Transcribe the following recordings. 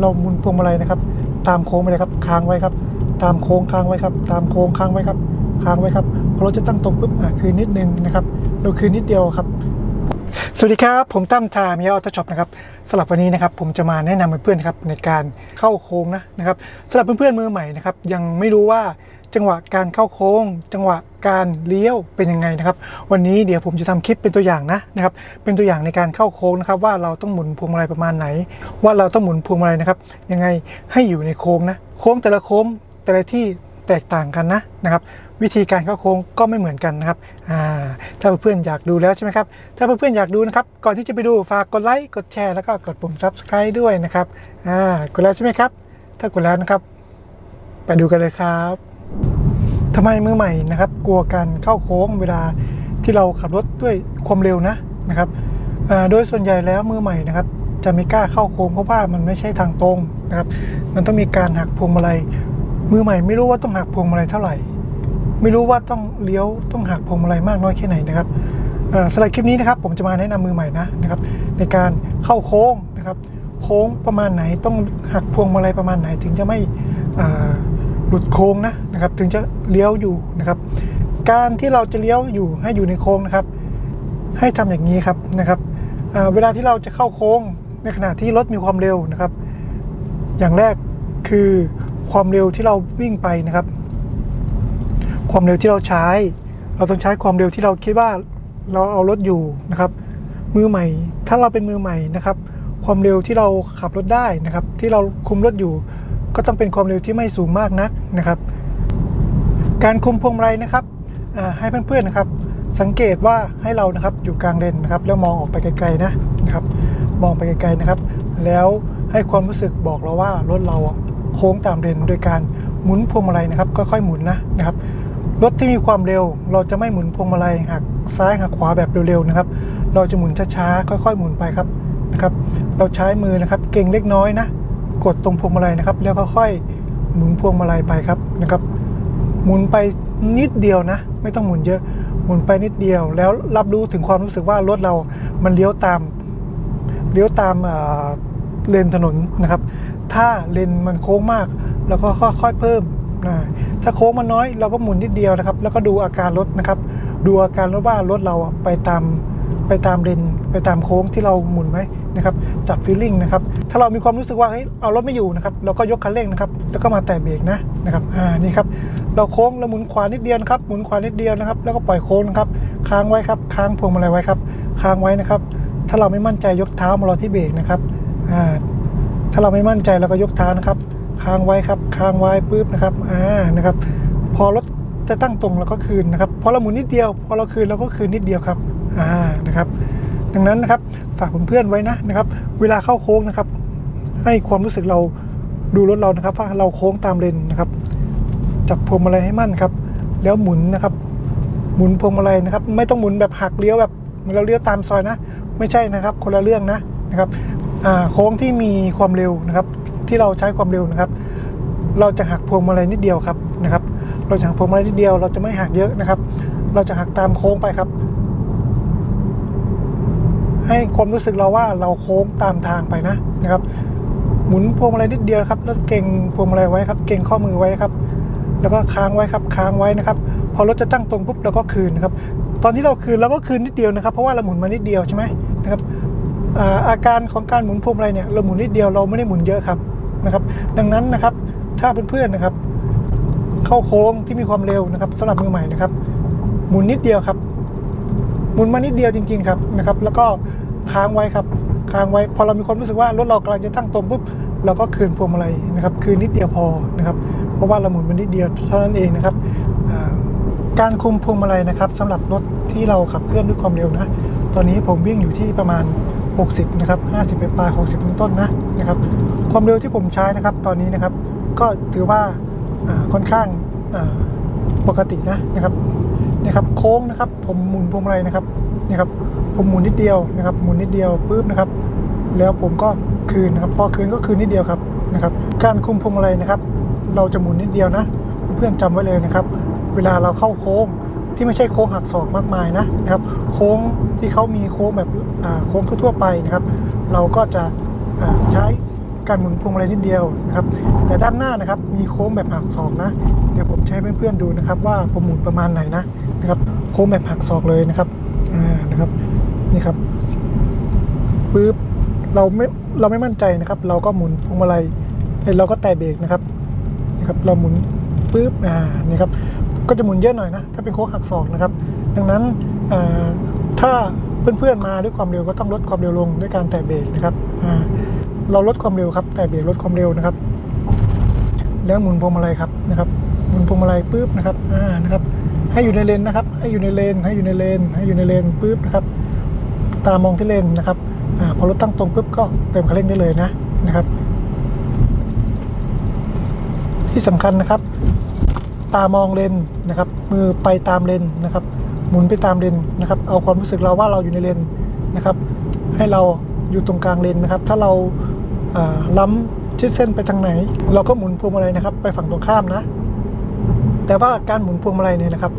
เราหมุนพวงมาลัยนะครับ ตามโค้งไปเลยครับค้างไว้ครับ ตามโค้งค้างไว้ครับ ตามโค้งค้างไว้ครับค้างไว้ครับพอเราจะตั้งตรงปุ๊บอะคืนนิดนึงนะครับเราคืนนิดเดียวครับ สวัสดีครับ ผมตั้มทามีออโต้ช็อปนะครับสำหรับวันนี้นะครับผมจะมาแนะนำเพื่อนๆครับในการเข้าโค้งนะนะครับสำหรับเพื่อนๆมือใหม่นะครับยังไม่รู้ว่า จังหวะการเข้าโค้ง จังหวะการเลี้ยวเป็นยังไงนะครับ วันนี้เดี๋ยวผมจะทำคลิปเป็นตัวอย่างนะนะครับ เป็นตัวอย่างในการเข้าโค้งนะครับ ว่าเราต้องหมุนพวงมาลัยประมาณไหน ว่าเราต้องหมุนพวงมาลัยนะครับ ยังไงให้อยู่ในโค้งนะโค้งแต่ละโค้งแต่ละที่แตกต่างกันนะนะครับวิธีการเข้าโค้งก็ไม่เหมือนกันนะครับถ้าเพื่อนๆอยากดูแล้วใช่ไหมครับ ถ้าเพื่อนๆอยากดูนะครับ ก่อนที่จะไปดูฝากกดไลค์ กดแชร์ แล้วก็กดปุ่ม subscribe ด้วยนะครับอ่ากดแล้วใช่ไหมครับ ถ้ากดแล้วนะครับ ไปดูกันเลยครับ ทำไมมือใหม่นะครับ กลัวการเข้าโค้งเวลาที่เราขับรถด้วยความเร็วนะนะครับโดยส่วนใหญ่แล้วมือใหม่นะครับ จะไม่กล้าเข้าโค้งเพราะว่ามันไม่ใช่ทางตรงนะครับ มันต้องมีการหักพวงมาลัยมือใหม่ไม่รู้ว่าต้องหักพวงมาลัยเท่าไหร่ ไม่รู้ว่าต้องเลี้ยวต้องหักพวงมาลัยมากน้อยแค่ไหนนะครับสำหรับคลิปนี้นะครับผมจะมาแนะนำมือใหม่นะนะครับ ในการเข้าโค้งนะครับ โค้งประมาณไหนต้องหักพวงมาลัยประมาณไหนถึงจะไม่ หลุดโค้งนะนะครับ ถึงจะเลี้ยวอยู่นะครับ การที่เราจะเลี้ยวอยู่ให้อยู่ในโค้งนะครับ ให้ทำอย่างนี้ครับนะครับเวลาที่เราจะเข้าโค้งในขณะที่รถมีความเร็วนะครับ อย่างแรกคือความเร็วที่เราวิ่งไปนะครับ ความเร็วที่เราใช้ เราต้องใช้ความเร็วที่เราคิดว่าเราเอารถอยู่นะครับ มือใหม่ ถ้าเราเป็นมือใหม่นะครับ ความเร็วที่เราขับรถได้นะครับ ที่เราคุมรถอยู่ ก็ต้องเป็นความเร็วที่ไม่สูงมากนักนะครับ การคุมพวงมาลัยนะครับให้เพื่อนๆนะครับ สังเกตว่าให้เรานะครับอยู่กลางเลนนะครับ แล้วมองออกไปไกลๆนะนะครับ มองไปไกลๆนะครับ แล้วให้ความรู้สึกบอกเราว่ารถเราโค้งตามเลนโดยการหมุนพวงมาลัยนะครับค่อยๆหมุนนะนะครับรถที่มีความเร็วเราจะไม่หมุนพวงมาลัยหักซ้ายหักขวาแบบเร็วๆนะครับ เราจะหมุนช้าๆค่อยๆหมุนไปครับนะครับ เราใช้มือนะครับเก่งเล็กน้อยนะ กดตรงพวงมาลัยนะครับ แล้วค่อยๆหมุนพวงมาลัยไปครับนะครับ หมุนไปนิดเดียวนะ ไม่ต้องหมุนเยอะ หมุนไปนิดเดียว แล้วรับรู้ถึงความรู้สึกว่ารถเรา มันเลี้ยวตามเลี้ยวตามเลนถนนนะครับ ถ้าเลนมันโค้งมากเราก็ค่อยๆเพิ่มนะถ้าโค้งมันน้อยเราก็หมุนนิดเดียวนะครับ แล้วก็ดูอาการรถนะครับ ดูอาการรถว่ารถเราไปตาม ไปตามเลนไปตามโค้งที่เราหมุนไหมนะครับจับฟีลลิ่งนะครับถ้าเรามีความรู้สึกว่าเฮ้ยเอารถไม่อยู่นะครับเราก็ยกคันเร่งนะครับแล้วก็มาแตะเบรกนะนะครับอ่านี่ครับเราโค้งเราหมุนขวานิดเดียวครับหมุนขวานิดเดียวนะครับ แล้วก็ปล่อยโค้งครับค้างไว้ครับค้างพวงมาลัยไว้ครับค้างไว้นะครับ ถ้าเราไม่มั่นใจยกเท้ามารอที่เบรกนะครับอ่าถ้าเราไม่มั่นใจเราก็ยกเท้านะครับ ค้างไว้ครับค้างไว้ปุ๊บนะครับอ่านะครับ พอรถจะตั้งตรงเราก็คืนนะครับพอเราหมุนนิดเดียว พอเราคืนเราก็คืนนิดเดียวครับ อ่านะครับ ดังนั้นนะครับฝากเพื่อนๆไว้นะนะครับ เวลาเข้าโค้งนะครับ ให้ความรู้สึกเราดูรถเรานะครับว่าเราโค้งตามเลนนะครับ จับพวงมาลัยให้มั่นครับ แล้วหมุนนะครับ หมุนพวงมาลัยนะครับ ไม่ต้องหมุนแบบหักเลี้ยวแบบเราเลี้ยวตามซอยนะ ไม่ใช่นะครับ คนละเรื่องนะนะครับโค้งที่มีความเร็วนะครับ ที่เราใช้ความเร็วนะครับ เราจะหักพวงมาลัยนิดเดียวครับนะครับ เราจะหักพวงมาลัยนิดเดียว เราจะไม่หักเยอะนะครับ เราจะหักตามโค้งไปครับ ให้ความรู้สึกเราว่าเราโค้งตามทางไปนะนะครับ หมุนพวงมาลัยนิดเดียวครับแล้วเก่งพวงมาลัยไว้ครับ เก่งข้อมือไว้ครับ แล้วก็ค้างไว้ครับค้างไว้นะครับพอรถจะตั้งตรงปุ๊บเราก็คืนนะครับตอนที่เราคืนเราก็คืนนิดเดียวนะครับ เพราะว่าเราหมุนมานิดเดียวใช่ไหมนะครับอาอาการของการหมุนพวงมาลัยเนี่ยเราหมุนนิดเดียวเราไม่ได้หมุนเยอะครับนะครับ ดังนั้นนะครับถ้าเพื่อนๆนะครับ เข้าโค้งที่มีความเร็วนะครับสำหรับมือใหม่นะครับ หมุนนิดเดียวครับหมุนมานิดเดียวจริง ๆ ครับนะครับ แล้วก็ ค้างไว้ครับค้างไว้พอเรามีความรู้สึกว่ารถเรากำลังจะตั้งตรงปุ๊บเราก็คืนพวงมาลัยนะครับ คืนนิดเดียวพอนะครับเพราะว่าเราหมุนมันนิดเดียวเท่านั้นเองนะครับการคุมพวงมาลัยนะครับสำหรับรถที่เราขับเคลื่อนด้วยความเร็วนะตอนนี้ผมวิ่งอยู่ที่ประมาณ 60 นะครับ 50 ไปปลาย 60ต้นต้นๆนะนะครับ ความเร็วที่ผมใช้นะครับ ตอนนี้นะครับ ก็ถือว่าค่อนข้างปกตินะนะครับนะครับ โค้งนะครับ ผมหมุนพวงมาลัยนะครับ นี่ครับผมหมุนนิดเดียวนะครับหมุนนิดเดียวปุ๊บนะครับ แล้วผมก็คืนนะครับพอคืนก็คืนนิดเดียวครับนะครับ การคุมพวงมาลัยนะครับ เราจะหมุนนิดเดียวนะ เพื่อนๆจำไว้เลยนะครับ เวลาเราเข้าโค้งที่ไม่ใช่โค้งหักศอกมากมายนะนะครับ โค้งที่เขามีโค้งแบบอ่าโค้งทั่วๆไปนะครับ เราก็จะอ่าใช้การหมุนพวงมาลัยนิดเดียวนะครับ แต่ด้านหน้านะครับมีโค้งแบบหักศอกนะ เดี๋ยวผมใช้เพื่อนๆดูนะครับ ว่าผมหมุนประมาณไหนนะนะครับ โค้งแบบหักศอกเลยนะครับ นะครับนี่ครับปึ๊บเราไม่เราไม่มั่นใจนะครับ เราก็หมุนพวงมาลัยเราก็แตะเบรกนะครับนะครับเราหมุนปึ๊บอ่านี่ครับก็จะหมุนเยอะหน่อยนะถ้าเป็นโค้งหักศอกนะครับ ดังนั้นอ่าถ้าเพื่อนๆมาด้วยความเร็วก็ต้องลดความเร็วลงด้วยการแตะเบรกนะครับเราลดความเร็วครับแตะเบรกลดความเร็วนะครับ แล้วหมุนพวงมาลัยครับนะครับหมุนพวงมาลัยปุ๊บนะครับอ่านะครับ ให้อยู่ในเลนนะครับ ให้อยู่ในเลน ให้อยู่ในเลน ให้อยู่ในเลนปุ๊บนะครับ ตามองที่เลนนะครับอพอรถตั้งตรงปุ๊บก็เติมคันเร่งได้เลยนะนะครับ ที่สำคัญนะครับ ตามองเลนนะครับ มือไปตามเลนนะครับ หมุนไปตามเลนนะครับ เอาความรู้สึกเราว่าเราอยู่ในเลนนะครับ ให้เราอยู่ตรงกลางเลนนะครับ ถ้าเราล้ำชิดเส้นไปทางไหน เราก็หมุนพวงมาลัยนะครับ ไปฝั่งตรงข้ามนะ แต่ว่าการหมุนพวงมาลัยเนี่ยนะครับ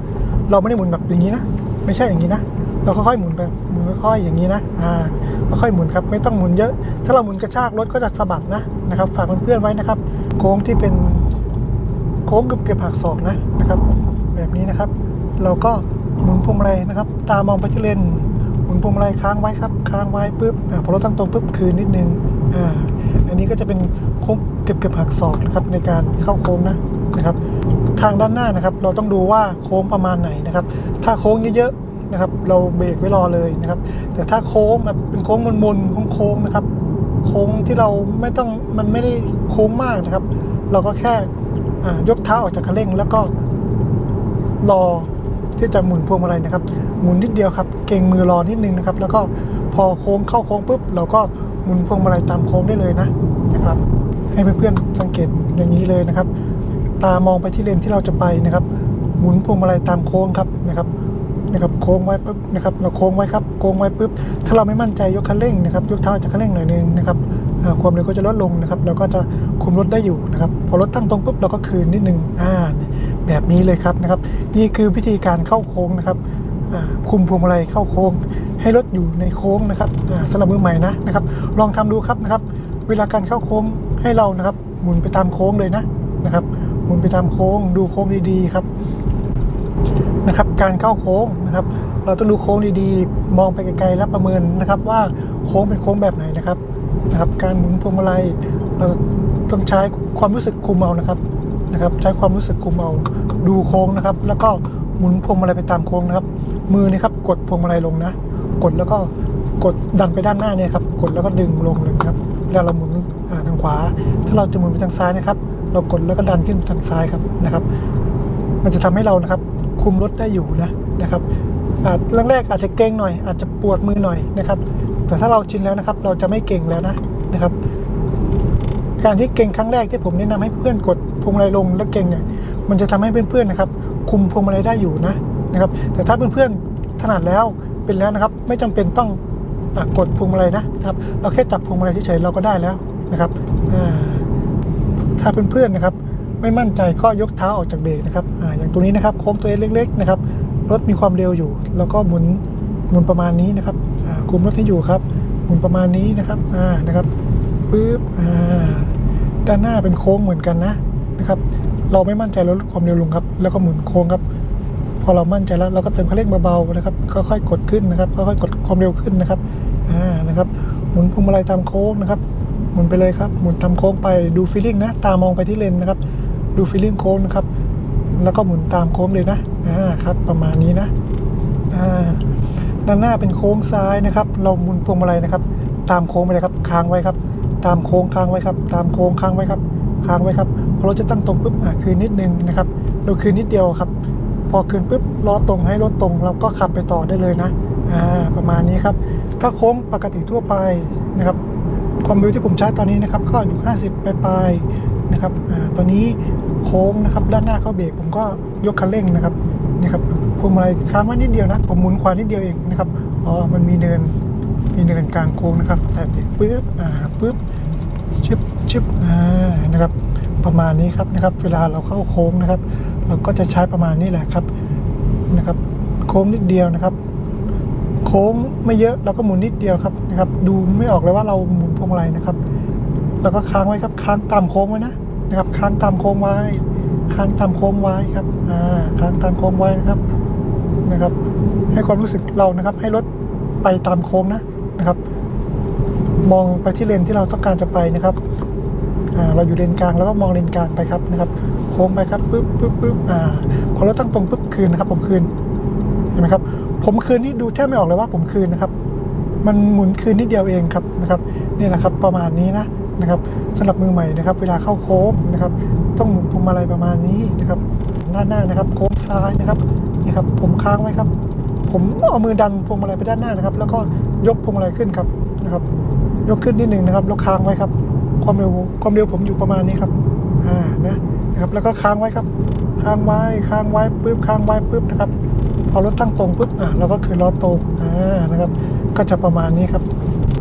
เราไม่ได้หมุนแบบอย่างนี้นะ ไม่ใช่อย่างนี้นะ เราค่อยๆหมุนไปหมุนค่อยๆอย่างนี้นะอ่าค่อยๆหมุนครับไม่ต้องหมุนเยอะ ถ้าเราหมุนกระชากรถก็จะสะบัดนะนะครับฝากเพื่อนๆไว้นะครับ โค้งที่เป็นโค้งเกือบเกือบหักศอกนะนะครับ แบบนี้นะครับ เราก็หมุนพวงมาลัยนะครับ ตามองไปที่เลนหมุนพวงมาลัยค้างไว้ครับ ค้างไว้ปุ๊บอพอรถตั้งตรงปุ๊บคืนนิดนึงอ่าอันนี้ก็จะเป็นโค้งเกือบเกือบหักศอกนะครับในการเข้าโค้งนะนะครับ ทางด้านหน้านะครับ เราต้องดูว่าโค้งประมาณไหนนะครับ ถ้าโค้งเยอะๆนะครับ เราเบรกไว้รอเลยนะครับ แต่ถ้าโค้งแบบเป็นโค้งมนๆโค้งๆนะครับ โค้งที่เราไม่ต้องมันไม่ได้โค้งมากนะครับ เราก็แค่ยกเท้าออกจากคันเร่ง แล้วก็รอที่จะหมุนพวงมาลัยนะครับ หมุนนิดเดียวครับเก่งมือรอนิดนึงนะครับ แล้วก็พอโค้งเข้าโค้งปุ๊บเราก็หมุนพวงมาลัยตามโค้งได้เลยนะนะครับ ให้เพื่อนๆสังเกตอย่างนี้เลยนะครับ ตามองไปที่เลนที่เราจะไปนะครับ หมุนพวงมาลัยตามโค้งครับนะครับนะครับโค้งไว้ปุ๊บนะครับเราโค้งไว้ครับโค้งไว้ปุ๊บถ้าเราไม่มั่นใจยกคันเร่งนะครับยกเท้าจากคันเร่งหน่อยนึงนะครับความเร็วก็จะลดลงนะครับ เราก็จะคุมรถได้อยู่นะครับ พอรถตั้งตรงปุ๊บเราก็คืนนิดนึงอ่าแบบนี้เลยครับนะครับ นี่คือวิธีการเข้าโค้งนะครับคุมพวงมาลัยเข้าโค้ง ให้รถอยู่ในโค้งนะครับอ่าสำหรับมือใหม่นะนะครับ ลองทำดูครับนะครับ เวลาการเข้าโค้งให้เรานะครับ หมุนไปตามโค้งเลยนะนะครับ หมุนไปตามโค้ง ดูโค้งดีๆครับนะครับ การเข้าโค้งนะครับ เราต้องดูโค้งดีๆ มองไปไกลๆแล้วประเมินนะครับ ว่าโค้งเป็นโค้งแบบไหนนะครับนะครับ การหมุนพวงมาลัยเราต้องใช้ความรู้สึกคุมเอานะครับนะครับ ใช้ความรู้สึกคุมเอาดูโค้งนะครับ แล้วก็หมุนพวงมาลัยไปตามโค้งนะครับ มือนี่ครับกดพวงมาลัยลงนะ กดแล้วก็กดดันไปด้านหน้าเนี่ยครับ กดแล้วก็ดึงลงเลยครับเวลาเราหมุนทางขวา ถ้าเราจะหมุนไปทางซ้ายนะครับ เรากดแล้วก็ดันขึ้นทางซ้ายครับนะครับ มันจะทำให้เรานะครับ คุมรถได้อยู่นะนะครับอาจแรกๆอาจจะเกรงหน่อย อาจจะปวดมือหน่อยนะครับ แต่ถ้าเราชินแล้วนะครับ เราจะไม่เก่งแล้วนะนะครับ การที่เก่งครั้งแรกที่ผมแนะนำให้เพื่อนกดพวงมาลัยลงแล้วเก่งเนี่ยมันจะทำให้เพื่อนๆนะครับ คุมพวงมาลัยได้อยู่นะนะครับ แต่ถ้าเพื่อนๆถนัดแล้วเป็นแล้วนะครับ ไม่จำเป็นต้องอกดพวงมาลัยนะครับ เราแค่จับพวงมาลัยเฉยๆเราก็ได้แล้วนะครับอ่า ถ้าเพื่อนๆนะครับ ไม่มั่นใจก็ยกเท้าออกจากเบรกนะครับอ่าอย่างตัวนี้นะครับโค้งตัวเล็กๆนะครับรถมีความเร็วอยู่ แล้วก็หมุนหมุนประมาณนี้นะครับอ่าคุมรถให้อยู่ครับ หมุนประมาณนี้นะครับอ่านะครับปึ๊บอ่าด้านหน้าเป็นโค้งเหมือนกันนะนะครับ เราไม่มั่นใจเราลดความเร็วลงครับ แล้วก็หมุนโค้งครับ พอเรามั่นใจแล้วเราก็เติมคันเร่งเบาๆนะครับค่อยๆกดขึ้นนะครับค่อยๆกดความเร็วขึ้นนะครับอ่านะครับ หมุนพวงมาลัยตามโค้งนะครับ มุนไปเลยครับหมุนตามโค้งไปดูฟีลลิ่งนะตามองไปที่เลนนะครับ ดูฟีลลิ่งโค้งนะครับ แล้วก็หมุนตามโค้งเลยนะอ่าครับ ประมาณนี้นะอ่าด้านหน้าเป็นโค้งซ้ายนะครับ เราหมุนพวงมาลัยนะครับ ตามโค้งไปเลยครับค้างไว้ครับ ตามโค้งค้างไว้ครับ ตามโค้งค้างไว้ครับค้างไว้ครับพอรถจะตั้งตรงปุ๊บอ่าคืนนิดนึงนะครับเราคืนนิดเดียวครับ พอคืนปุ๊บล้อตรงให้รถตรงเราก็ขับไปต่อได้เลยนะอ่าประมาณนี้ครับ ถ้าโค้งปกติทั่วไปนะครับ ความเร็วที่ผมใช้ตอนนี้นะครับก็อยู่ 50 ปลายๆนะครับอตอนนี้โค้งนะครับด้านหน้าเข้าเบรกผมก็ยกคันเร่งนะครับนี่ครับพวงมาลัยค้างไว้นิดเดียวนะผมหมุนขวานิดเดียวเองนะครับอ๋อมันมีเนินมีเนินกลางโค้งนะครับแต่เบรกปุ๊บอ่าปุ๊บชึบชึบอ่านะครับประมาณนี้ครับนะครับ เวลาเราเข้าโค้งนะครับ เราก็จะใช้ประมาณนี้แหละครับนะครับ โค้งนิดเดียวนะครับ โค้งไม่เยอะเราก็หมุนนิดเดียวครับนะครับ ดูไม่ออกเลยว่าเราหมุนพวงมาลัยนะครับแล้วก็ค้างไว้ครับค้างตามโค้งไว้นะนะครับ ค้างตามโค้งไว้ ค้างตามโค้งไว้ครับอ่าค้างตามโค้งไว้นะครับนะครับ ให้ความรู้สึกเรานะครับ ให้รถไปตามโค้งนะนะครับ มองไปที่เลนที่เราต้องการจะไปนะครับอ่าเราอยู่เลนกลางแล้วก็มองเลนกลางไปครับนะครับ โค้งไปครับปึ๊บปึ๊บปึ๊บอ่าพอรถตั้งตรงปึ๊บคืนนะครับ ผมคืนเห็นไหมครับ ผมคืนนี่ดูแทบไม่ออกเลยว่าผมคืนนะครับ มันหมุนคืนนิดเดียวเองครับนะครับนี่แหละครับประมาณนี้นะนะครับสำหรับมือใหม่นะครับ เวลาเข้าโค้งนะครับ ต้องหมุนพวงมาลัยประมาณนี้นะครับด้านหน้านะครับโค้งซ้ายนะครับนี่ครับ ผมค้างไว้ครับ ผมเอามือดันพวงมาลัยไปด้านหน้านะครับ แล้วก็ยกพวงมาลัยขึ้นครับนะครับ ยกขึ้นนิดหนึ่งนะครับแล้วค้างไว้ครับ ความเร็วความเร็วผมอยู่ประมาณนี้ครับอ่านะนะครับแล้วก็ค้างไว้ครับ ค้างไว้ค้างไว้ปึ๊บค้างไว้ปึ๊บนะครับ อรถตั้งตรงปุ๊บอะเราก็คือล้อตรงอ่านะครับ ก็จะประมาณนี้ครับ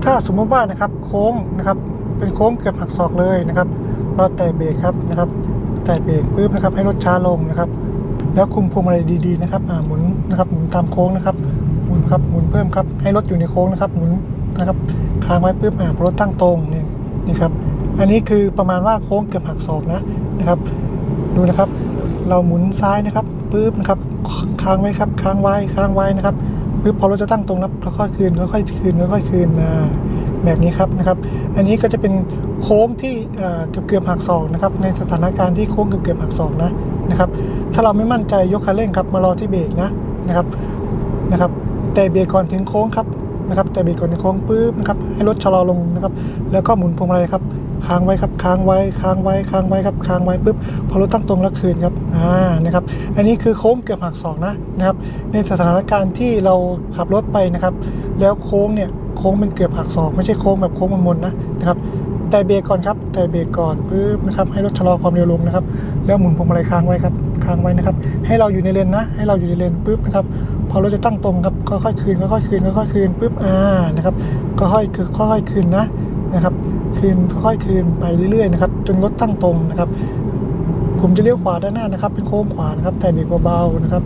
ถ้าสมมติว่านะครับโค้งนะครับเป็นโค้งเกือบหักศอกเลยนะครับเราแตะเบรกครับนะครับ แตะเบรกปุ๊บนะครับ ให้รถช้าลงนะครับ แล้วคุมพวงมาลัยดีๆนะครับอ่าหมุนนะครับหมุนตามโค้งนะครับหมุนครับหมุนเพิ่มครับให้รถอยู่ในโค้งนะครับ หมุนนะครับค้างไว้ปุ๊บอ่าพอรถตั้งตรงนี่นี่ครับอันนี้คือประมาณว่าโค้งเกือบหักศอกนะนะครับ ดูนะครับ เราหมุนซ้ายนะครับ ปุ๊บนะครับค้างไว้ครับค้างไว้ค้างไว้นะครับปุ๊บพอเราจะตั้งตรงแล้วค่อยๆคืนค่อยๆคืนค่อยๆคืนแบบนี้ครับนะครับ อันนี้ก็จะเป็นโค้งที่เกือบเกือบหักศอกนะครับในสถานการณ์ที่โค้งเกือบเกือบหักศอกนะนะครับ ถ้าเราไม่มั่นใจยกคันเร่งครับมารอที่เบรกนะนะครับนะครับ แต่เบรกก่อนถึงโค้งครับนะครับ แต่เบรกก่อนถึงโค้งปุ๊บนะครับให้รถชะลอลงนะครับ แล้วก็หมุนพวงมาลัยครับ ค้างไว้ครับค้างไว้ค้างไว้ค้างไว้ครับค้างไว้ปุ๊บพอรถตั้งตรงแล้วคืนครับอ่านะครับ อันนี้คือโค้งเกือบหักศอกนะนะครับ ในสถานการณ์ที่เราขับรถไปนะครับ แล้วโค้งเนี่ยโค้งมันเกือบหักศอกไม่ใช่โค้งแบบโค้งมนๆนะนะครับแต่เบรกก่อนครับแต่เบรกก่อนปุ๊บนะครับให้รถชะลอความเร็วลงนะครับ แล้วหมุนพวงมาลัยค้างไว้ครับค้างไว้นะครับ ให้เราอยู่ในเลนนะ ให้เราอยู่ในเลนปุ๊บนะครับพอเราจะตั้งตรงครับค่อยๆคืนค่อยๆคืนค่อยๆคืนปุ๊บอ่านะครับก็ค่อยๆคือค่อยๆคืนนะ นะครับคืนค่อยๆคืนไปเรื่อยๆนะครับจนรถตั้งตรงนะครับ ผมจะเลี้ยวขวาด้านหน้านะครับ เป็นโค้งขวานะครับ แต่เบรกเบาๆนะครับ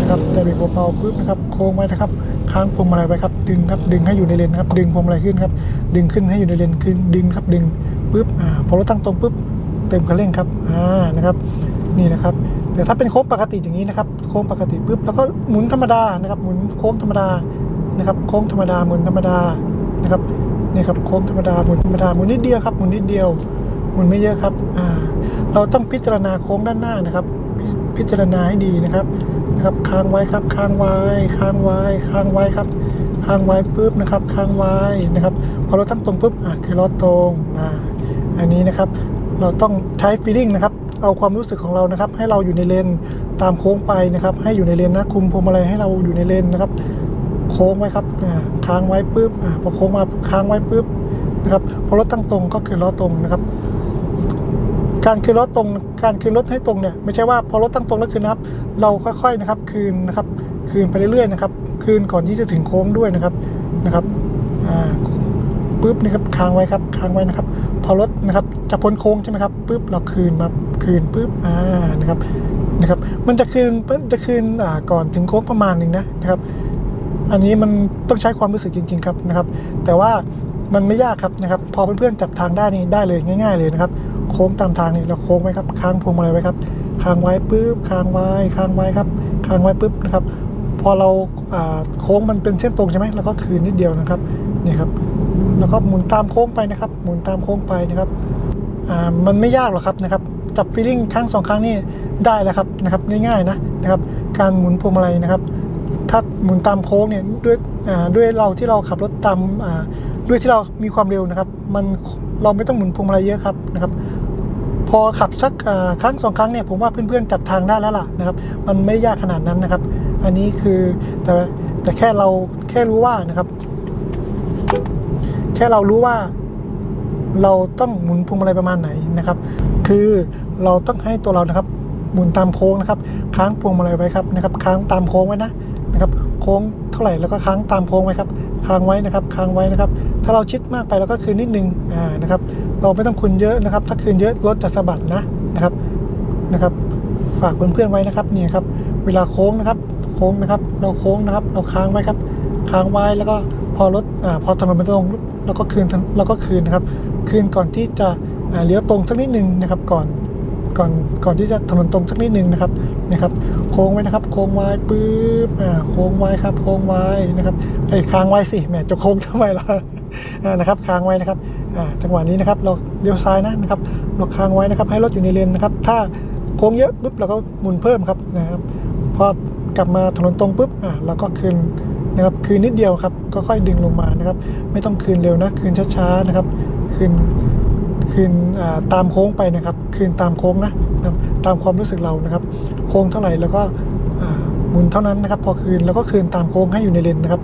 นะครับแต่เบรกเบาๆปุ๊บนะครับโค้งไว้นะครับค้างพวงมาลัยไว้ครับดึงครับดึงให้อยู่ในเลนครับ ดึงพวงมาลัยขึ้นครับ ดึงขึ้นให้อยู่ในเลนขึ้นดึงครับดึงปุ๊บอ่าพอรถตั้งตรงปุ๊บเต็มคันเร่งครับอ่านะครับ นี่นะครับแต่ถ้าเป็นโค้งปกติอย่างนี้นะครับ โค้งปกติปุ๊บแล้วก็หมุนธรรมดานะครับ หมุนโค้งธรรมดานะครับ โค้งธรรมดาหมุนธรรมดานะครับ นี่ครับโค้งธรรมดาหมุนธรรมดาหมุนนิดเดียวครับหมุนนิดเดียวหมุนไม่เยอะครับอ่าเราต้องพิจารณาโค้งด้านหน้านะครับพพิจารณาให้ดีนะครับนะครับค้างไว้ครับค้างไว้ค้างไว้ค้างไว้ครับค้างไว้ปุ๊บนะครับค้างไว้นะครับพอเราตั้งตรงปุ๊บอะคือล้อตรงอ่าอันนี้นะครับเราต้องใช้ feeling นะครับเอาความรู้สึกของเรานะครับ ให้เราอยู่ในเลนตามโค้งไปนะครับ ให้อยู่ในเลนนะคุมพวงมาลัยให้เราอยู่ในเลนนะครับ โค้งไว้ครับอ่าค้างไว้ปุ๊บพอโค้งมาค้างไว้ปุ๊บนะครับพอรถตั้งตรงก็คือล้อตรงนะครับ การคืนรถตรง การคืนรถให้ตรงเนี่ยไม่ใช่ว่าพอรถตั้งตรงแล้วคืนนะครับ เราค่อยๆนะครับ คืนนะครับ คืนไปเรื่อยๆนะครับ คืนก่อนที่จะถึงโค้งด้วยนะครับนะครับอ่าปุ๊บนะครับค้างไว้ครับค้างไว้นะครับ พอรถนะครับจะพ้นโค้งใช่ไหมครับปุ๊บเราคืนมาคืนปุ๊บอ่านะครับนะครับ มันจะคืนจะคืนอ่าก่อนถึงโค้งประมาณหนึ่งนะนะครับ อันนี้มันต้องใช้ความรู้สึกจริง ๆ ครับนะครับ แต่ว่ามันไม่ยากครับนะครับ พอเพื่อนๆจับทางได้นี่ได้เลยง่าย ๆ เลยนะครับ โค้งตามทางนี่เราโค้งไว้ครับค้างพวงมาลัยไว้ครับค้างไว้ปุ๊บค้างไว้ค้างไว้ครับค้างไว้ปุ๊บนะครับ พอเราโค้งมันเป็นเส้นตรงใช่ไหมเราก็คืนนิดเดียวนะครับนี่ครับแล้วก็หมุนตามโค้งไปนะครับ หมุนตามโค้งไปนะครับมันไม่ยากหรอกครับนะครับจับฟีลิ่งครั้งสองครั้งนี่ได้แล้วครับนะครับง่ายๆนะนะครับ การหมุนพวงมาลัยนะครับ ถ้าหมุนตามโค้งเนี่ยด้วยด้วยเราที่เราขับรถตามด้วยที่เรามีความเร็วนะครับ มันเราไม่ต้องหมุนพวงมาลัยเยอะครับนะครับพอขับสักครั้งสองครั้งเนี่ยผมว่าเพื่อนๆจับทางได้แล้วล่ะนะครับ มันไม่ได้ยากขนาดนั้นนะครับ อันนี้คือแต่แต่แค่เราแค่รู้ว่านะครับ แค่เรารู้ว่า เราต้องหมุนพวงมาลัยประมาณไหนนะครับ คือเราต้องให้ตัวเรานะครับ หมุนตามโค้งนะครับ ค้างพวงมาลัยไว้ครับนะครับ ค้างตามโค้งไว้นะ นะครับโค้งเท่าไหร่แล้วก็ค้างตามโค้งไว้ครับค้างไว้นะครับค้างไว้นะครับ ถ้าเราชิดมากไปเราก็คืนนิดนึงอ่านะครับเราไม่ต้องคืนเยอะนะครับ ถ้าคืนเยอะรถจะสะบัดนะนะครับนะครับ ฝากเพื่อนๆไว้นะครับนี่ครับเวลาโค้งนะครับ โค้งนะครับ เราโค้งนะครับ เราค้างไว้ครับ ค้างไว้แล้วก็พอรถอ่าพอถนนมันตรงเราก็คืนเราก็คืนนะครับ คืนก่อนที่จะเลี้ยวตรงสักนิดนึงนะครับก่อนก่อนก่อนที่จะถนนตรงสักนิดนึงนะครับนะครับ โค้งไว้นะครับ โค้งไว้ปุ๊บอ่าโค้งไว้ครับ โค้งไว้นะครับไอ้ค้างไว้สิแหมจะโค้งทำไมล่ะอ่านะครับค้างไว้นะครับอ่าจังหวะนี้นะครับ เราเลี้ยวซ้ายนะนะครับเราค้างไว้นะครับ ให้รถอยู่ในเลนนะครับ ถ้าโค้งเยอะปุ๊บเราก็หมุนเพิ่มครับนะครับพอกลับมาถนนตรงปุ๊บอ่าเราก็คืนนะครับคืนนิดเดียวครับก็ค่อยดึงลงมานะครับ ไม่ต้องคืนเร็วนะคืนช้าๆนะครับ คืนคืนตามโค้งไปนะครับ คืนตามโค้งนะตามความรู้สึกเรานะครับ โค้งเท่าไหร่แล้วก็หมุนเท่านั้นนะครับพอคืนแล้วก็คืนตามโค้งให้อยู่ในเลนนะครับ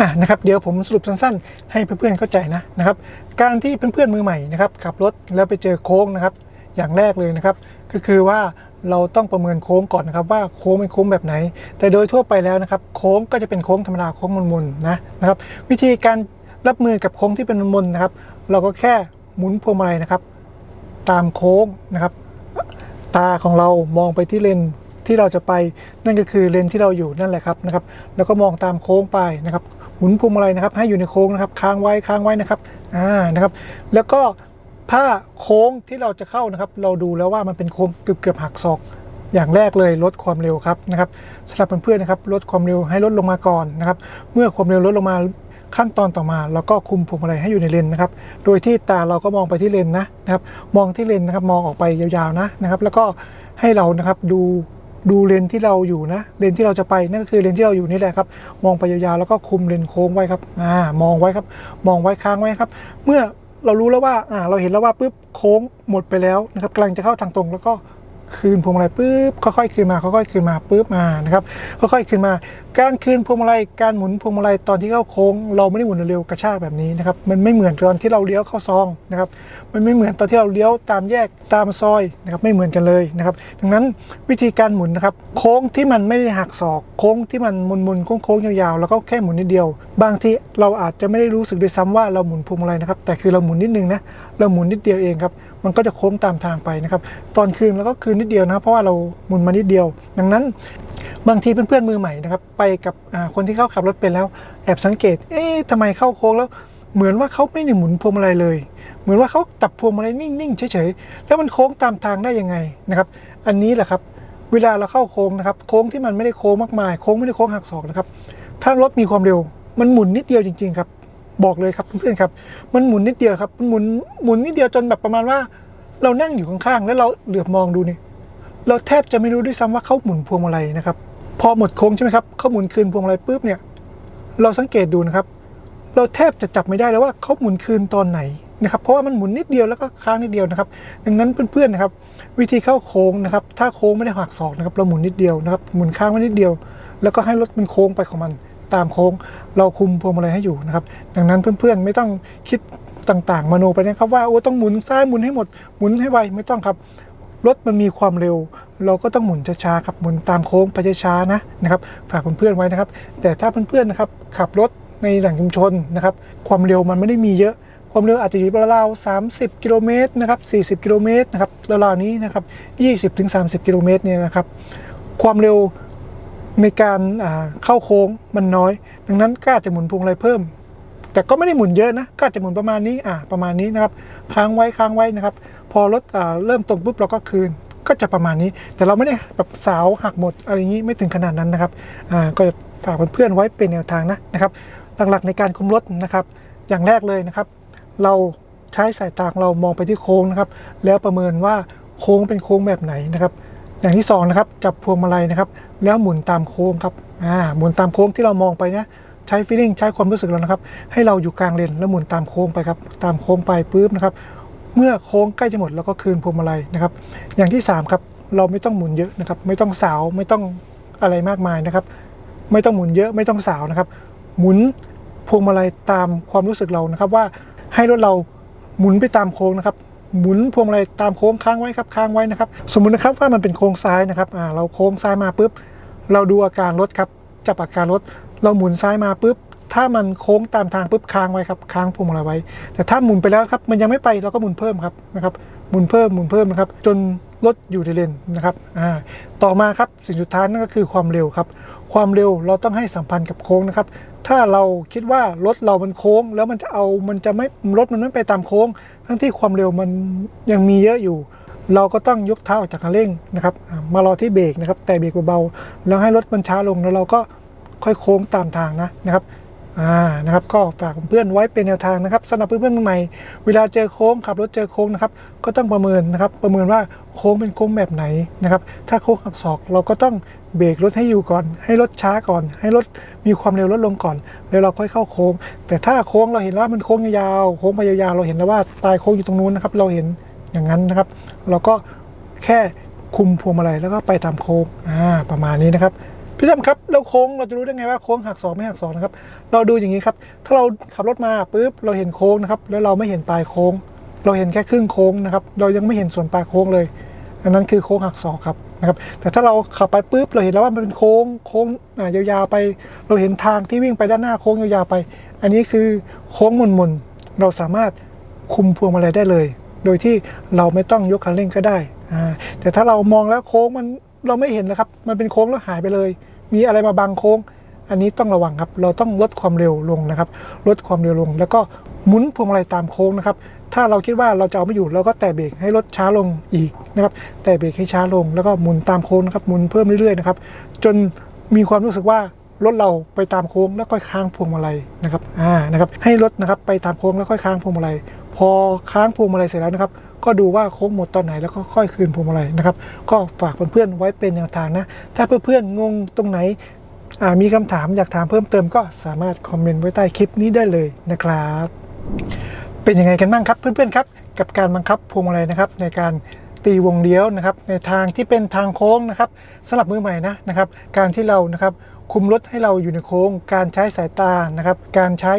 อะนะครับเดี๋ยวผมสรุปสั้นๆ ให้เพื่อนๆเข้าใจนะนะครับการที่เพื่อนๆมือใหม่นะครับขับรถแล้วไปเจอโค้งนะครับอย่างแรกเลยนะครับ ก็คือว่าเราต้องประเมินโค้งก่อนนะครับว่าโค้งเป็นโค้งแบบไหน แต่โดยทั่วไปแล้วนะครับโค้งก็จะเป็นโค้งธรรมดาโค้งมนๆนะนะครับวิธีการรับมือกับโค้งที่เป็นมนๆนะครับ เราก็แค่หมุนพวงมาลัยนะครับ ตามโค้งนะครับ ตาของเรามองไปที่เลนที่เราจะไปนั่นก็คือเลนที่เราอยู่นั่นแหละครับนะครับแล้วก็มองตามโค้งไปนะครับหมุนพวงมาลัยนะครับ ให้อยู่ในโค้งนะครับ ค้างไว้ค้างไว้นะครับอ่านะครับแล้วก็ถ้าโค้งที่เราจะเข้านะครับ เราดูแล้วว่ามันเป็นโค้งเกือบเกือบหักศอกอย่างแรกเลยลดความเร็วครับนะครับสำหรับเพื่อนๆนะครับลดความเร็วให้ลดลงมาก่อนนะครับ เมื่อความเร็วลดลงมา ขั้นตอนต่อมาเราก็คุมพวงมาลัยให้อยู่ในเลนนะครับ โดยที่ตาเราก็มองไปที่เลนนะนะครับ มองที่เลนนะครับ มองออกไปยาวๆนะนะครับ แล้วก็ให้เรานะครับดูดูเลนที่เราอยู่นะ เลนที่เราจะไปนั่นก็คือเลนที่เราอยู่นี่แหละครับ มองไปยาวๆแล้วก็คุมเลนโค้งไว้ครับอ่ามองไว้ครับ มองไว้ค้างไว้ครับ เมื่อเรารู้แล้วว่าอ่าเราเห็นแล้วว่าปุ๊บโค้งหมดไปแล้วนะครับกำลังจะเข้าทางตรงแล้วก็ คืนพวงมาลัยปุ๊บค่อยๆคืนมาค่อยๆคืนมาปุ๊บมานะครับค่อยๆคืนมา การคืนพวงมาลัยการหมุนพวงมาลัยตอนที่เข้าโค้ง เราไม่ได้หมุนเร็วกระชากแบบนี้นะครับมันไม่เหมือนตอนที่เราเลี้ยวเข้าซองนะครับมันไม่เหมือนตอนที่เราเลี้ยวตามแยกตามซอยนะครับไม่เหมือนกันเลยนะครับดังนั้นวิธีการหมุนนะครับโค้งที่มันไม่ได้หักศอกโค้งที่มันมุนๆโค้งๆยาวๆแล้วก็แค่หมุนนิดเดียว บางทีเราอาจจะไม่ได้รู้สึกด้วยซ้ำว่าเราหมุนพวงมาลัยนะครับแต่คือเราหมุนนิดนึงนะเราหมุนนิดเดียวเองครับ มันก็จะโค้งตามทางไปนะครับ ตอนคืนเราก็คืนนิดเดียวนะครับเพราะว่าเราหมุนมานิดเดียว ดังนั้นบางทีเพื่อนๆมือใหม่นะครับไปกับคนที่เขาขับรถเป็นแล้วแอบสังเกต เอ๊ะทำไมเข้าโค้งแล้วเหมือนว่าเขาไม่ได้หมุนพวงมาลัยเลย เหมือนว่าเขาจับพวงมาลัยนิ่งๆเฉยๆแล้วมันโค้งตามทางได้ยังไงนะครับ อันนี้แหละครับ เวลาเราเข้าโค้งนะครับ โค้งที่มันไม่ได้โค้งมากมาย โค้งไม่ได้โค้งหักศอกนะครับ ถ้ารถมีความเร็ว มันหมุนนิดเดียวจริง ๆ ครับ บอกเลยครับเพื่อนๆครับ มันหมุนนิดเดียวครับมันหมุนหมุนนิดเดียวจนแบบประมาณว่า เรานั่งอยู่ข้างๆ แล้วเราเหลือบมองดูนี่เราแทบจะไม่รู้ด้วยซ้ำว่าเขาหมุนพวงมาลัยนะครับ พอหมดโค้งใช่ไหมครับเขาหมุนคืนพวงมาลัยปุ๊บเนี่ย เราสังเกตดูนะครับ เราแทบจะจับไม่ได้แล้วว่าเขาหมุนคืนตอนไหนนะครับ เพราะว่ามันหมุนนิดเดียวแล้วก็ค้างนิดเดียวนะครับ ดังนั้นเพื่อนๆนะครับ วิธีเข้าโค้งนะครับ ถ้าโค้งไม่ได้หักศอกนะครับ เราหมุนนิดเดียวนะครับ หมุนค้างไว้นิดเดียว แล้วก็ให้รถมันโค้งไปของมัน ตามโค้ง เราคุมพวงมาลัยให้อยู่นะครับ ดังนั้นเพื่อนๆไม่ต้องคิดต่างๆ มโนไปนะครับว่าโอ้ต้องหมุนซ้ายหมุนให้หมดหมุนให้ไวไม่ต้องครับรถมันมีความเร็ว เราก็ต้องหมุนช้าๆครับหมุนตามโค้งไปช้าๆนะนะครับฝากเพื่อนๆไว้นะครับ แต่ถ้าเพื่อนๆนะครับขับรถในแหล่งชุมชนนะครับ ความเร็วมันไม่ได้มีเยอะ ความเร็วอาจจะอยู่ราวๆ30 กิโลเมตรนะครับ 40 กิโลเมตรนะครับราวๆนี้นะครับ 20ถึง30 กิโลเมตรเนี่ยนะครับ ความเร็ว ในการเข้าโค้งมันน้อย ดังนั้นก็อาจจะหมุนพวงมาลัยเพิ่ม แต่ก็ไม่ได้หมุนเยอะนะก็อาจจะหมุนประมาณนี้อ่าประมาณนี้นะครับค้างไว้ค้างไว้นะครับ พอรถอ่าเริ่มตรงปุ๊บเราก็คืนก็จะประมาณนี้ แต่เราไม่ได้แบบสาวหักหมดอะไรอย่างนี้ไม่ถึงขนาดนั้นนะครับอ่าก็ฝากเพื่อนๆไว้เป็นแนวทางนะนะครับ หลักๆในการคุมรถนะครับ อย่างแรกเลยนะครับ เราใช้สายตาของเรามองไปที่โค้งนะครับ แล้วประเมินว่าโค้งเป็นโค้งแบบไหนนะครับ อย่างที่สองนะครับจับพวงมาลัยนะครับ แล้วหมุนตามโค้งครับอ่าหมุนตามโค้งที่เรามองไปนะใช้ feeling ใช้ความรู้สึกเรานะครับ ให้เราอยู่กลางเลนแล้วหมุนตามโค้งไปครับ ตามโค้งไปปุ๊บนะครับเมื่อโค้งใกล้จะหมดเราก็คืนพวงมาลัยนะครับ อย่างที่สามครับเราไม่ต้องหมุนเยอะนะครับ ไม่ต้องสาวไม่ต้องอะไรมากมายนะครับ ไม่ต้องหมุนเยอะไม่ต้องสาวนะครับ หมุนพวงมาลัยตามความรู้สึกเรานะครับว่าให้รถเราหมุนไปตามโค้งนะครับ หมุนพวงมาลัยตามโค้งค้างไว้ครับค้างไว้นะครับ สมมุตินะครับว่ามันเป็นโค้งซ้ายนะครับอ่าเราโค้งซ้ายมาปุ๊บ เราดูอาการรถครับจับอาการรถ เราหมุนซ้ายมาปุ๊บถ้ามันโค้งตามทางปุ๊บค้างไว้ครับค้างพวงมาลัยไว้ แต่ถ้าหมุนไปแล้วครับมันยังไม่ไปเราก็หมุนเพิ่มครับนะครับหมุนเพิ่มหมุนเพิ่มนะครับจนรถอยู่ในเลนนะครับอ่าต่อมาครับสิ่งสุดท้ายนั่นก็คือความเร็วครับ ความเร็วเราต้องให้สัมพันธ์กับโค้งนะครับ ถ้าเราคิดว่ารถเรามันโค้ง แล้วมันจะเอามันจะไม่รถมันไม่ไปตามโค้ง ทั้งที่ความเร็วมันยังมีเยอะอยู่ เราก็ต้องยกเท้าออกจากคันเร่งนะครับ มารอที่เบรกนะครับ แต่เบรกเบาๆแล้วให้รถมันช้าลงแล้วเราก็ค่อยโค้งตามทางนะนะครับอ่านะครับก็ฝากเพื่อนไว้เป็นแนวทางนะครับสำหรับเพื่อนๆใหม่ เวลาเจอโค้งขับรถเจอโค้งนะครับก็ต้องประเมินนะครับ ประเมินว่าโค้งเป็นโค้งแบบไหนนะครับ ถ้าโค้งหักศอกเราก็ต้อง เบรกรถให้อยู่ก่อน ให้รถช้าก่อน ให้รถมีความเร็วลดลงก่อน แล้วเราค่อยเข้าโค้ง แต่ถ้าโค้งเราเห็นว่ามันโค้งยาวๆโค้งไปยาวๆเราเห็นแล้วว่าปลายโค้งอยู่ตรงนู้นนะครับ เราเห็นอย่างนั้นนะครับ เราก็แค่คุมพวงมาลัยแล้วก็ไปตามโค้งอ่าประมาณนี้นะครับพี่ตั้มครับแล้วโค้งเราจะรู้ได้ไงว่าโค้งหักศอกไม่หักศอกนะครับเราดูอย่างนี้ครับ ถ้าเราขับรถมาปุ๊บเราเห็นโค้งนะครับ แล้วเราไม่เห็นปลายโค้ง เราเห็นแค่ครึ่งโค้งนะครับ เรายังไม่เห็นส่วนปลายโค้งเลย อันนั้นคือโค้งหักศอกครับนะครับ แต่ถ้าเราขับไปปุ๊บเราเห็นแล้วว่ามันเป็นโค้งโค้งอ่ายาวๆไป เราเห็นทางที่วิ่งไปด้านหน้าโค้งยาวๆไป อันนี้คือโค้งมุนๆเราสามารถคุมพวงมาลัยได้เลย โดยที่เราไม่ต้องยกคันเร่งก็ได้อ่าแต่ถ้าเรามองแล้วโค้งมันเราไม่เห็นนะครับ มันเป็นโค้งแล้วหายไปเลย มีอะไรมาบังโค้ง อันนี้ต้องระวังครับ เราต้องลดความเร็วลงนะครับ ลดความเร็วลง แล้วก็ หมุนพวงมาลัยตามโค้งนะครับ ถ้าเราคิดว่าเราจะเอาไม่อยู่เราก็แตะเบรกให้รถช้าลงอีกนะครับ แตะเบรกให้ช้าลง แล้วก็หมุนตามโค้งนะครับ หมุนเพิ่มเรื่อยๆนะครับ จนมีความรู้สึกว่ารถเราไปตามโค้งแล้วค่อยค้างพวงมาลัยนะครับ อ่า นะครับ ให้รถนะครับไปตามโค้งแล้วค่อยค้างพวงมาลัย พอค้างพวงมาลัยเสร็จแล้วนะครับ ก็ดูว่าโค้งหมดตอนไหนแล้วก็ค่อยคืนพวงมาลัยนะครับ ก็ฝากเพื่อนๆไว้เป็นแนวทางนะ ถ้าเพื่อนๆงงตรงไหนอ่ามีคำถามอยากถามเพิ่มเติมก็สามารถคอมเมนต์ไว้ใต้คลิปนี้ได้เลยนะครับ เป็นยังไงกันบ้างครับเพื่อนๆครับ กับการบังคับพวงมาลัยนะครับ ในการตีวงเลี้ยวนะครับ ในทางที่เป็นทางโค้งนะครับสำหรับมือใหม่นะนะครับ การที่เรานะครับ คุมรถให้เราอยู่ในโค้ง การใช้สายตานะครับ การใช้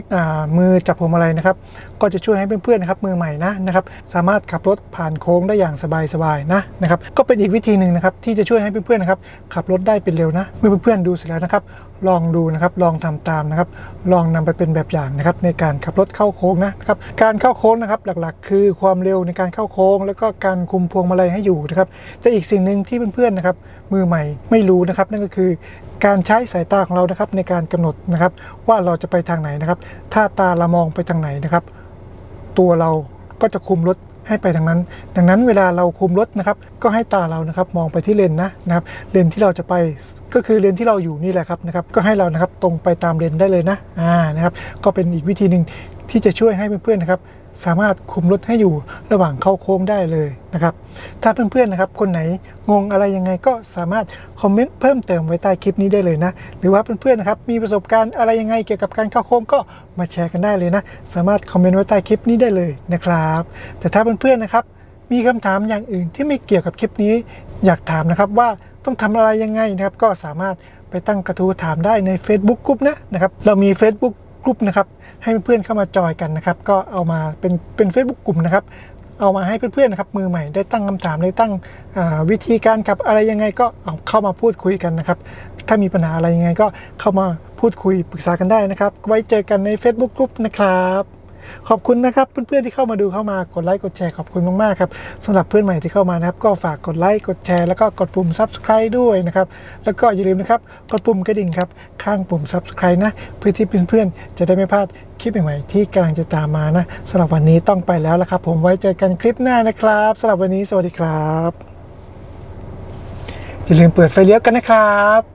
มือจับพวงมาลัยนะครับ ก็จะช่วยให้เพื่อนๆนะครับมือใหม่นะนะครับ สามารถขับรถผ่านโค้งได้อย่างสบายๆนะนะครับ ก็เป็นอีกวิธีหนึ่งนะครับที่จะช่วยให้เพื่อนๆนะครับขับรถได้เป็นเร็วนะ เมื่อเพื่อนๆดูเสร็จแล้วนะครับ ลองดูนะครับลองทำตามนะครับ ลองนำไปเป็นแบบอย่างนะครับ ในการขับรถเข้าโค้งนะครับ การเข้าโค้งนะครับหลักๆ คือความเร็วในการเข้าโค้ง แล้วก็การคุมพวงมาลัยให้อยู่นะครับแต่อีกสิ่งหนึ่งที่เพื่อนๆนะครับมือใหม่ไม่รู้นะครับ นั่นก็คือ การใช้สายตาของเรานะครับในการกำหนดนะครับ ว่าเราจะไปทางไหนนะครับ ถ้าตาเรามองไปทางไหนนะครับ ตัวเราก็จะคุมรถให้ไปทางนั้น ดังนั้นเวลาเราคุมรถนะครับ ก็ให้ตาเรานะครับมองไปที่เลนนะนะครับเลนที่เราจะไปก็คือเลนที่เราอยู่นี่แหละครับนะครับก็ให้เรานะครับตรงไปตามเลนได้เลยนะอ่านะครับ ก็เป็นอีกวิธีหนึ่งที่จะช่วยให้เพื่อนๆนะครับ สามารถคุมรถให้อยู่ระหว่างเข้าโค้งได้เลยนะครับ ถ้าเพื่อนๆนะครับ คนไหนงงอะไรยังไงก็สามารถคอมเมนต์เพิ่มเติมไว้ใต้คลิปนี้ได้เลยนะ หรือว่าเพื่อนๆนะครับมีประสบการณ์อะไรยังไงเกี่ยวกับการเข้าโค้งก็มาแชร์กันได้เลยนะ สามารถคอมเมนต์ไว้ใต้คลิปนี้ได้เลยนะครับ แต่ถ้าเพื่อนๆนะครับ มีคำถามอย่างอื่นที่ไม่เกี่ยวกับคลิปนี้ อยากถามนะครับว่าต้องทำอะไรยังไงนะครับ ก็สามารถไปตั้งกระทู้ถามได้ใน Facebook กลุ่มนะนะครับ เรามี Facebook กลุ่มนะครับ ให้เพื่อนเข้ามาจอยกันนะครับ ก็เอามาเป็นเป็น Facebook กลุ่มนะครับ เอามาให้เพื่อนๆนะครับมือใหม่ได้ตั้งคำถามได้ตั้งวิธีการขับอะไรยังไงก็เอาเข้ามาพูดคุยกันนะครับ ถ้ามีปัญหาอะไรยังไงก็เข้ามาพูดคุยปรึกษากันได้นะครับ ไว้เจอกันใน Facebook กลุ่มนะครับ ขอบคุณนะครับเพื่อนๆที่เข้ามาดูเข้ามากดไลค์กดแชร์ขอบคุณมากๆครับสำหรับเพื่อนใหม่ที่เข้ามานะครับ ก็ฝากกดไลค์กดแชร์แล้วก็กดปุ่ม subscribe ด้วยนะครับ แล้วก็อย่าลืมนะครับกดปุ่มกระดิ่งครับข้างปุ่ม subscribe นะเพื่อที่เพื่อนๆจะได้ไม่พลาดคลิปใหม่ๆที่กำลังจะตามมานะสำหรับวันนี้ต้องไปแล้วละครับ ผมไว้เจอกันคลิปหน้านะครับสำหรับวันนี้สวัสดีครับอย่าลืมเปิดไฟเลี้ยวกันนะครับ